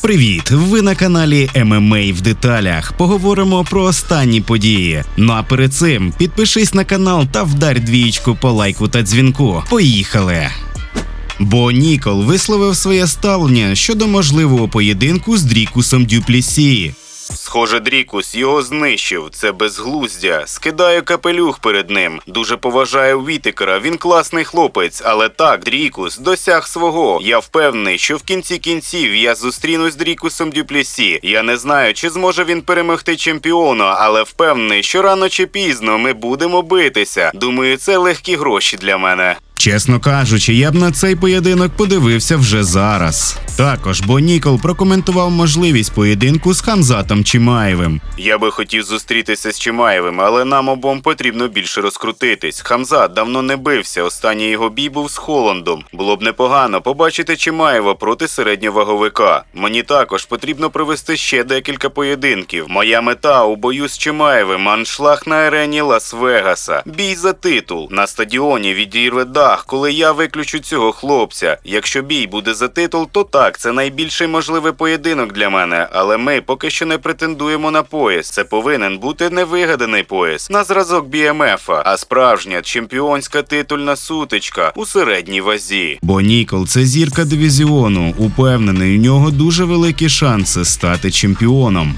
Привіт! Ви на каналі ММА в деталях. Поговоримо про останні події. Ну а перед цим підпишись на канал та вдарь двічку по лайку та дзвінку. Поїхали! Бо Нікол висловив своє ставлення щодо можливого поєдинку з Дрікусом Дюплісі. Схоже, Дрікус його знищив. Це безглуздя. Скидаю капелюх перед ним. Дуже поважаю Вітикера. Він класний хлопець. Але так, Дрікус досяг свого. Я впевнений, що в кінці кінців я зустрінусь з Дрікусом Дюплісі. Я не знаю, чи зможе він перемогти чемпіона, але впевнений, що рано чи пізно ми будемо битися. Думаю, це легкі гроші для мене. Чесно кажучи, я б на цей поєдинок подивився вже зараз. Також, бо Нікол прокоментував можливість поєдинку з Хамзатом Чимаєвим. Я би хотів зустрітися з Чимаєвим, але нам обом потрібно більше розкрутитись. Хамзат давно не бився. Останній його бій був з Холландом. Було б непогано побачити Чимаєва проти середньоваговика. Мені також потрібно провести ще декілька поєдинків. Моя мета у бою з Чимаєвим аншлаг на арені Лас-Вегаса. Бій за титул на стадіоні відірве дах, коли я виключу цього хлопця. Якщо бій буде за титул, то так, це найбільший можливий поєдинок для мене. Але ми поки що не претендуємо на пояс. Це повинен бути невигаданий пояс на зразок BMF, а справжня чемпіонська титульна сутичка у середній вазі. Бо Нікол це зірка дивізіону. Упевнений, у нього дуже великі шанси стати чемпіоном.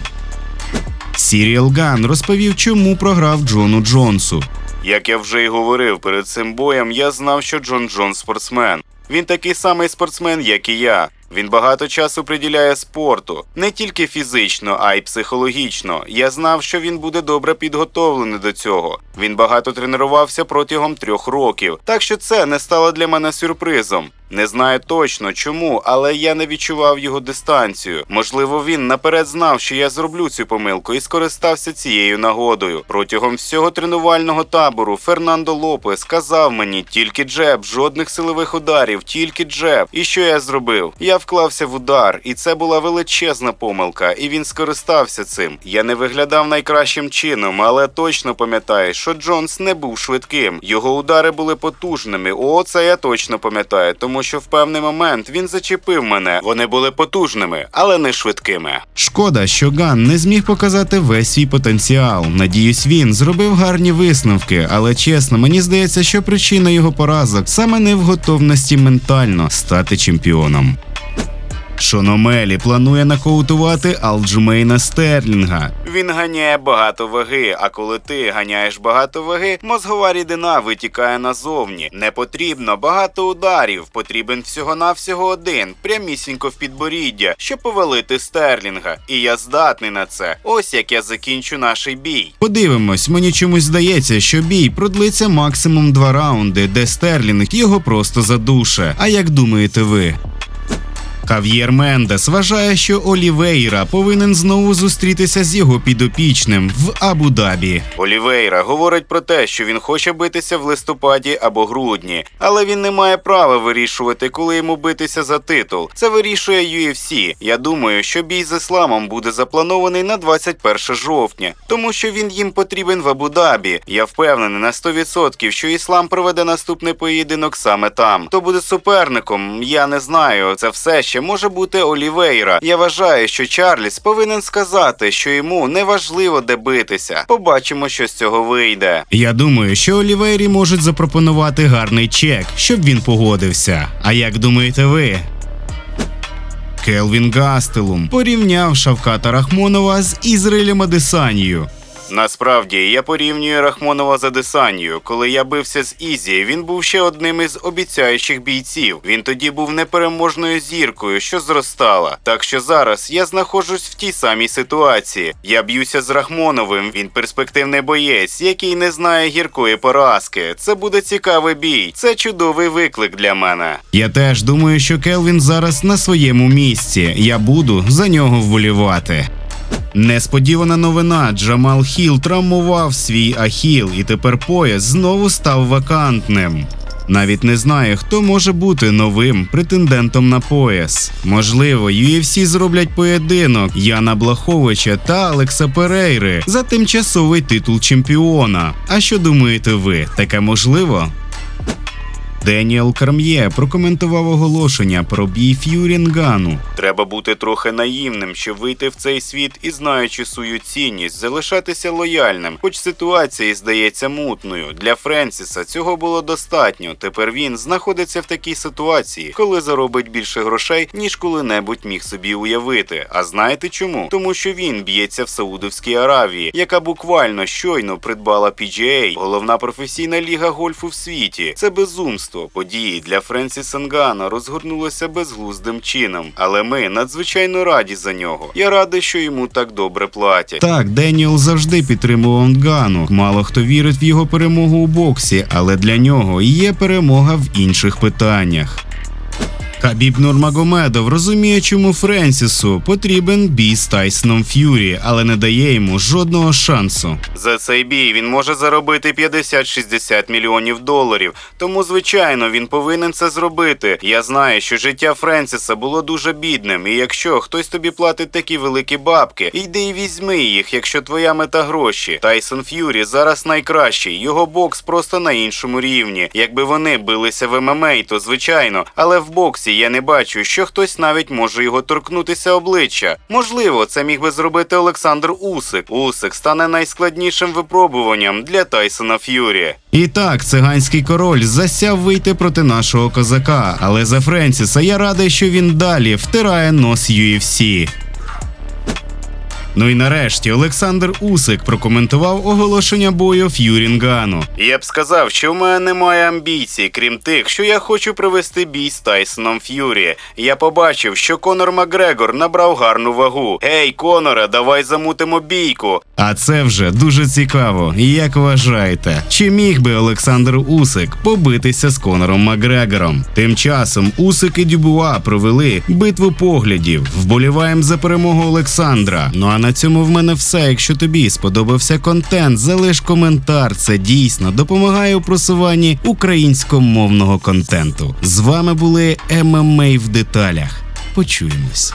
Сіріал Ган розповів, чому програв Джону Джонсу. Як я вже й говорив перед цим боєм, я знав, що Джон Джон спортсмен. Він такий самий спортсмен, як і я. Він багато часу приділяє спорту, не тільки фізично, а й психологічно. Я знав, що він буде добре підготовлений до цього. Він багато тренувався протягом трьох років, так що це не стало для мене сюрпризом. Не знаю точно чому, але я не відчував його дистанцію. Можливо, він наперед знав, що я зроблю цю помилку і скористався цією нагодою. Протягом всього тренувального табору Фернандо Лопес сказав мені тільки джеб, жодних силових ударів, тільки джеб. І що я зробив? Я вклався в удар, і це була величезна помилка, і він скористався цим. Я не виглядав найкращим чином, але точно пам'ятаю, що Джонс не був швидким. Його удари були потужними. О, це я точно пам'ятаю, тому що в певний момент він зачепив мене. Вони були потужними, але не швидкими. Шкода, що Ган не зміг показати весь свій потенціал. Надіюсь, він зробив гарні висновки, але чесно, мені здається, що причина його поразок саме не в готовності ментально стати чемпіоном. Шономелі планує нокаутувати Алджмейна Стерлінга. Він ганяє багато ваги, а коли ти ганяєш багато ваги, мозгова рідина витікає назовні. Не потрібно багато ударів, потрібен всього-навсього один, прямісінько в підборіддя, щоб повалити стерлінга. І я здатний на це. Ось як я закінчу наш бій. Подивимось, мені чомусь здається, що бій продлиться максимум два раунди, де Стерлінг його просто задуше. А як думаєте ви? Хав'єр Мендес вважає, що Олівейра повинен знову зустрітися з його підопічним в Абу-Дабі. Олівейра говорить про те, що він хоче битися в листопаді або грудні, але він не має права вирішувати, коли йому битися за титул. Це вирішує UFC. Я думаю, що бій з ісламом буде запланований на 21 жовтня, тому що він їм потрібен в Абу-Дабі. Я впевнений на 100%, що іслам проведе наступний поєдинок саме там. Хто буде суперником? Я не знаю. Це все ще може бути Олівейра. Я вважаю, що Чарліс повинен сказати, що йому не важливо де битися. Побачимо, що з цього вийде. Я думаю, що Олівейрі можуть запропонувати гарний чек, щоб він погодився. А як думаєте ви? Келвін Гастелум порівняв Шавката Рахмонова з Ізраїлем Адесанією. Насправді я порівнюю Рахмонова з Адесанію. Коли я бився з Ізі, він був ще одним із обіцяючих бійців. Він тоді був непереможною зіркою, що зростала. Так що зараз я знаходжусь в тій самій ситуації. Я б'юся з Рахмоновим. Він перспективний боєць, який не знає гіркої поразки. Це буде цікавий бій. Це чудовий виклик для мене. Я теж думаю, що Келвін зараз на своєму місці. Я буду за нього вболівати. Несподівана новина: Джамал Хіл травмував свій ахіл, і тепер пояс знову став вакантним. Навіть не знаю, хто може бути новим претендентом на пояс. Можливо, UFC зроблять поєдинок Яна Блаховича та Алекса Перейри за тимчасовий титул чемпіона. А що думаєте ви? Таке можливо? Деніел Карм'є прокоментував оголошення про бій Ф'юрі Нгану. Треба бути трохи наївним, щоб вийти в цей світ і знаючи свою цінність, залишатися лояльним. Хоч ситуація і здається мутною. Для Френсіса цього було достатньо. Тепер він знаходиться в такій ситуації, коли заробить більше грошей, ніж коли-небудь міг собі уявити. А знаєте чому? Тому що він б'ється в Саудовській Аравії, яка буквально щойно придбала PGA, головна професійна ліга гольфу в світі. Це безумство. Події для Френсіса Нгана розгорнулися безглуздим чином, але ми надзвичайно раді за нього. Я радий, що йому так добре платять. Так, Деніел завжди підтримував Нгану. Мало хто вірить в його перемогу у боксі, але для нього є перемога в інших питаннях. Хабіб Нурмагомедов розуміє, чому Френсісу потрібен бій з Тайсоном Ф'юрі, але не дає йому жодного шансу. За цей бій він може заробити 50-60 мільйонів доларів. Тому, звичайно, він повинен це зробити. Я знаю, що життя Френсіса було дуже бідним, і якщо хтось тобі платить такі великі бабки, йди і візьми їх, якщо твоя мета гроші. Тайсон Ф'юрі зараз найкращий. Його бокс просто на іншому рівні. Якби вони билися в ММА, то звичайно, але в боксі я не бачу, що хтось навіть може його торкнутися обличчя. Можливо, це міг би зробити Олександр Усик. Усик стане найскладнішим випробуванням для Тайсона Ф'юрі. І так, циганський король засяв вийти проти нашого козака, але за Френсіса я радий, що він далі втирає нос UFC. Ну і нарешті Олександр Усик прокоментував оголошення бою Ф'юрінгану. Я б сказав, що в мене немає амбіцій, крім тих, що я хочу провести бій з Тайсоном Ф'юрі. Я побачив, що Конор Макгрегор набрав гарну вагу. Гей, Коноре, давай замутимо бійку. А це вже дуже цікаво. Як вважаєте, чи міг би Олександр Усик побитися з Конором Макгрегором? Тим часом Усик і Дюбуа провели битву поглядів. Вболіваємо за перемогу Олександра. Ну а на цьому в мене все. Якщо тобі сподобався контент, залиш коментар. Це дійсно допомагає у просуванні українськомовного контенту. З вами були ММА в деталях. Почуємось.